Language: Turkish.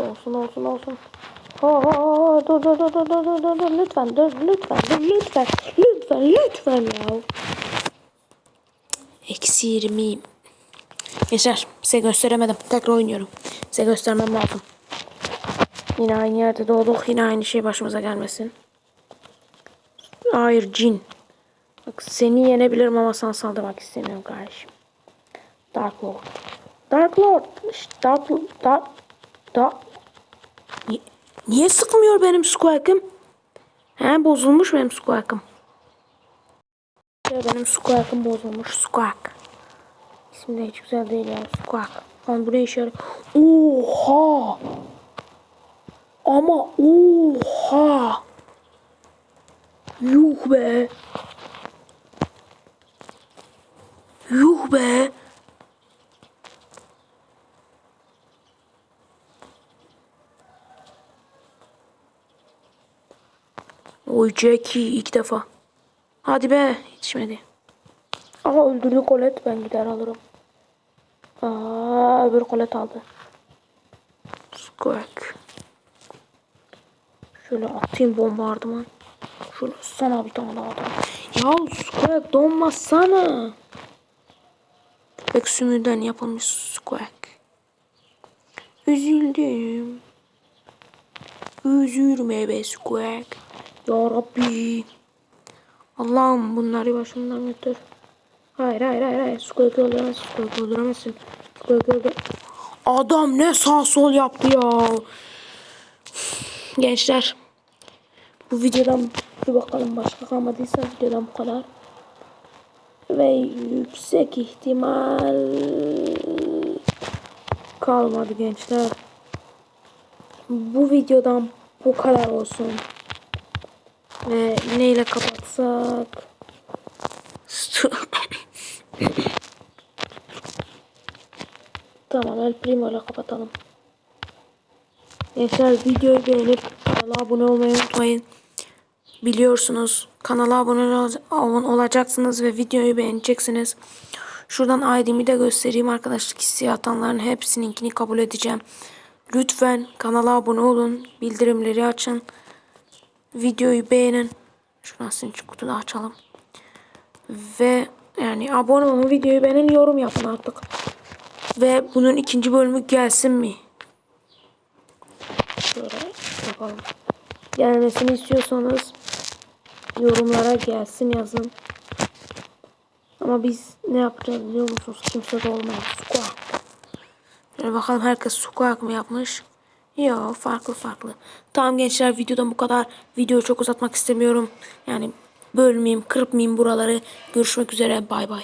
olsun olsun olsun. Ha, ha, dur dur dur dur dur dur dur dur lütfen dur lütfen dur lütfen lütfen lütfen ya. Eksi 20. Gençler size gösteremedim. Tekrar oynuyorum. Size göstermem lazım. Yine aynı yerde doğduk. Yine aynı şey başımıza gelmesin. Hayır cin. Bak seni yenebilirim ama sana saldırmak istemiyorum kardeşim. Dark Lord. Dark Lord. Dark Dark Dark Niye sıkmıyor benim squawk'ım? He bozulmuş benim squawk'ım. Benim squawk'ım bozulmuş. Squawk. İsmi de hiç güzel değil ya. Squawk. Lan bu ne işe? Oha! Ama oha! Yuh be! Yuh be! Oy Jackie ilk defa. Hadi be yetişmedi. Aha öldürdü Colette ben gider alırım. Aa öbür Colette aldı. Squawk. Şöyle atayım bombardıman. Şöyle sana bir tane daha atayım. Ya Squawk donmazsana. Köpek sümüğünden yapılmış Squawk. Üzüldüm. Üzülme be Squawk. Ya Rabbi. Allah'ım bunları başımdan götür. Hayır hayır hayır hayır. Squawk'ı öldüremezsin. Squawk'ı öldüremezsin. Squawk'ı öldür. Adam ne sağ sol yaptı ya. Gençler. Bu videodan bir bakalım başka kalmadıysa videodan bu kadar. Ve yüksek ihtimal kalmadı gençler. Bu videodan bu kadar olsun. Ve neyle kapatsak? tamam El Primo ile kapatalım. Gençler videoyu beğenip kanala abone olmayı unutmayın. Biliyorsunuz kanala abone ol- olacaksınız ve videoyu beğeneceksiniz. Şuradan ID'mi de göstereyim arkadaşlık isteği atanların hepsininkini kabul edeceğim. Lütfen kanala abone olun. Bildirimleri açın. Videoyu beğenin. Şuradan şu kutuda açalım. Ve yani abone olun, videoyu beğenin, yorum yapın artık. Ve bunun ikinci bölümü gelsin mi? Şöyle bakalım. Gelmesini istiyorsanız yorumlara gelsin yazın. Ama biz ne yapacağız biliyor musunuz? Kimse de olmayan squawk. Şöyle bakalım herkes squawk mı yapmış? Yok farklı farklı. Tamam gençler videodan bu kadar. Videoyu çok uzatmak istemiyorum. Yani bölmeyeyim, kırpmayayım buraları. Görüşmek üzere. Bay bay.